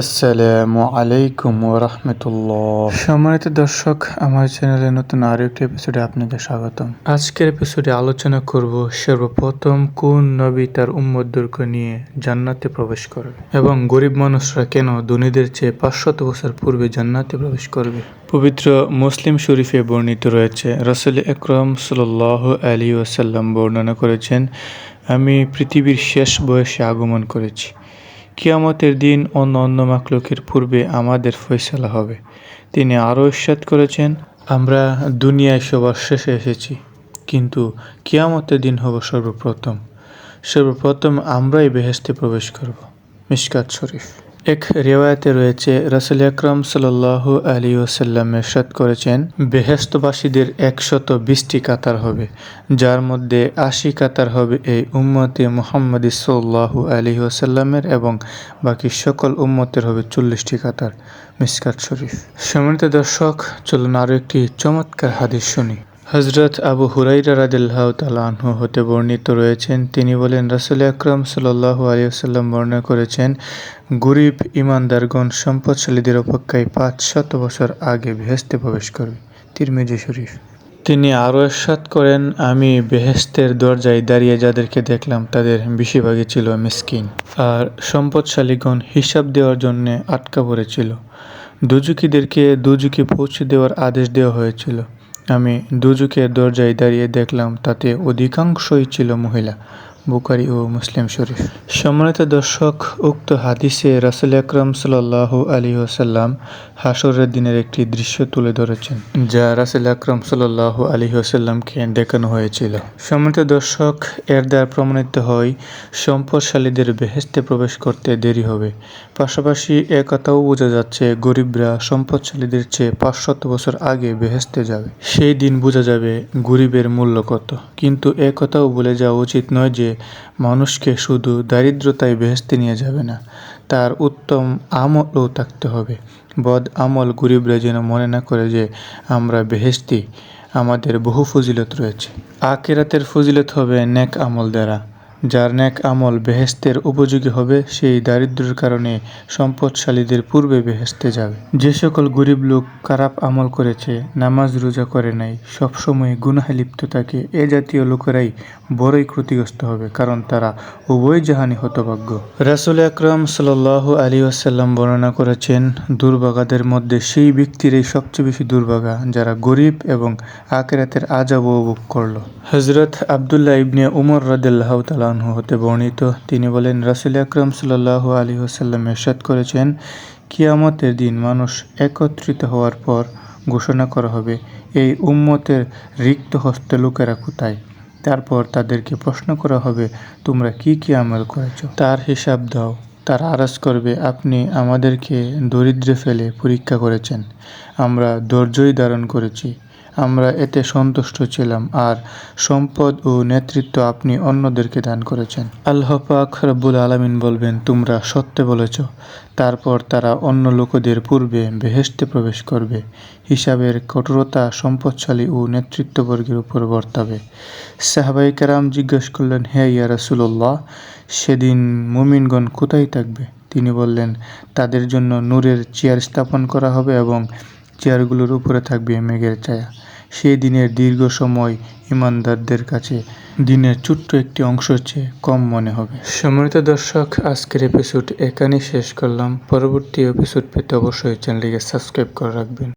আসসালামু আলাইকুম ওরহমতুল্লাহ সম্মানিত দর্শক আমার চ্যানেলে নতুন আরও একটি এপিসোডে আপনাকে স্বাগতম। আজকের এপিসোডে আলোচনা করব সর্বপ্রথম কোন নবী তার উম্মদদেরকে নিয়ে জান্নাতে প্রবেশ করবে এবং গরিব মানুষরা কেন ধনীদের চেয়ে পাঁচশত বছর পূর্বে জান্নাতে প্রবেশ করবে? পবিত্র মুসলিম শরীফে বর্ণিত রয়েছে রসুল একরম সাল্লাহ আলী ওসাল্লাম বর্ণনা করেছেন আমি পৃথিবীর শেষ বয়সে আগমন করেছি। কিয়ামতের দিন অন্য অন্য মাকলুকের পূর্বে আমাদের ফয়সালা হবে। তিনি আরও ইস্বাদ করেছেন, আমরা দুনিয়ায় সবার শেষে এসেছি, কিন্তু কিয়ামতের দিন হব সর্বপ্রথম। সর্বপ্রথম আমরাই বেহেস্তে প্রবেশ করব। মিসকাত শরীফ। এক রেওয়ায়তে রয়েছে রসুল আকরম সাল্লাহ আলী ওসাল্লাম এরশাদ করেছেন বেহেস্তবাসীদের একশত বিশটি কাতার হবে, যার মধ্যে আশি কাতার হবে এই উম্মতে মোহাম্মদ সাল্লাহ আলী ওসাল্লামের এবং বাকি সকল উম্মতের হবে চল্লিশটি কাতার। মিসকাত শরীফ। সম্মানিত দর্শক, চলুন আরও একটি চমৎকার হাদিস শুনি। হজরত আবু হুরাইরা রাদিল্লাহ তালাহু হতে বর্ণিত রয়েছেন। তিনি বলেন, রাসুল আকরম সাল্লাহু আলিয়াল্লাম বর্ণনা করেছেন, গরিব ইমানদারগণ সম্পদশালীদের অপেক্ষায় পাঁচ শত বছর আগে বেহেস্তে প্রবেশ করবে। তিরমিজি শরীফ। তিনি আরও এরশাদ করেন, আমি বেহেস্তের দরজায় দাঁড়িয়ে যাদেরকে দেখলাম, তাদের বেশিরভাগই ছিল মিসকিন। আর সম্পদশালীগণ হিসাব দেওয়ার জন্য আটকা পড়েছিল। দুজুকিদেরকে দুজুকি পৌঁছে দেওয়ার আদেশ দেওয়া হয়েছিল। আমি দুজুকের দরজায় দাঁড়িয়ে দেখলাম তাতে অধিকাংশই ছিল মহিলা। বুকারি ও মুসলিম শরীফ। সম্মানিত দর্শক, উক্ত হাদিসে রাসুল আকরম সাল্লাহ আলী ওসাল্লাম হাসরের দিনের একটি দৃশ্য তুলে ধরেছেন, যা রাসুল আকরম সাল্লাহ আলী ওসাল্লামকে দেখানো হয়েছিল। সম্মানিত দর্শক, এর দ্বারা প্রমাণিত হয়, সম্পদশালীদের বেহেস্তে প্রবেশ করতে দেরি হবে। পাশাপাশি এ কথাও বোঝা যাচ্ছে, গরিবরা সম্পদশালীদের চেয়ে পাঁচশত বছর আগে বেহেস্তে যাবে। সেই দিন বোঝা যাবে গরিবের মূল্য কত। কিন্তু একথাও বলে যাওয়া উচিত নয় যে মানুষকে শুধু দারিদ্রতায় বেহেস্তে নিয়ে যাবে না, তার উত্তম আমলও থাকতে হবে। বদ আমল গরিবরা যেন মনে না করে যে আমরা বেহেস্তি আমাদের বহু ফজিলত রয়েছে। আকেরাতের ফজিলত হবে নেক আমল দ্বারা। যার ন্যাক আমল বেহেস্তের উপযোগী হবে, সেই দারিদ্রের কারণে সম্পদশালীদের পূর্বে বেহেস্তে যাবে। যে সকল গরিব লোক খারাপ আমল করেছে, নামাজ রোজা করে নাই, সবসময় গুনাহে লিপ্ত থাকে, এ জাতীয় লোকেরাই বড়ই ক্ষতিগ্রস্ত হবে, কারণ তারা উভয় জাহানি হতভাগ্য। রাসুল আকরম সাল আলী আসাল্লাম বর্ণনা করেছেন, দুর্ভাগাদের মধ্যে সেই ব্যক্তিরাই সবচেয়ে বেশি দুর্ভাগা, যারা গরিব এবং আকেরাতের আজাব উপভোগ করল। হজরত আবদুল্লাহ ইবনে উমর রদুল্লাহ তালা আনহু হতে বর্ণিত। তিনি বলেন, রাসুল আকরম সাল্লাহ আলী আসাল্লাম এরশাদ করেছেন, কিয়ামতের দিন মানুষ একত্রিত হওয়ার পর ঘোষণা করা হবে, এই উম্মতের রিক্ত হস্তে লোকেরা কোথায়? তারপর তাদেরকে প্রশ্ন করা হবে, তোমরা কি কি আমল করেছ? তার হিসাব দাও। তারা আরাজ করবে, আপনি আমাদেরকে দরিদ্রে ফেলে পরীক্ষা করেছেন, আমরা ধৈর্যই ধারণ করেছি। আমরা এতে সন্তুষ্ট ছিলাম আর সম্পদ ও নেতৃত্ব আপনি অন্যদেরকে দান করেছেন। আল্লাহ পাক রব্বুল আলমিন বলবেন, তোমরা সত্যে বলেছ, তারপর তারা অন্য লোকদের পূর্বে বেহেস্তে প্রবেশ করবে। হিসাবের কঠোরতা সম্পদশালী ও নেতৃত্ববর্গের উপর বর্তাবে। সাহাবাই কারাম জিজ্ঞেস করলেন, হে ইয়া রসুল্লাহ সেদিন মুমিনগণ কোথায় থাকবে? তিনি বললেন, তাদের জন্য নূরের চেয়ার স্থাপন করা হবে এবং চেয়ারগুলোর উপরে থাকবে মেঘের ছায়া। সেই দিনের দীর্ঘ সময় ইমানদারদের কাছে দিনের ছোট্ট একটি অংশ চেয়ে কম মনে হবে। সম্মানিত দর্শক, আজকের এপিসোড এখানেই শেষ করলাম। পরবর্তী এপিসোড পেতে অবশ্যই চ্যানেলটিকে সাবস্ক্রাইব করে রাখবেন।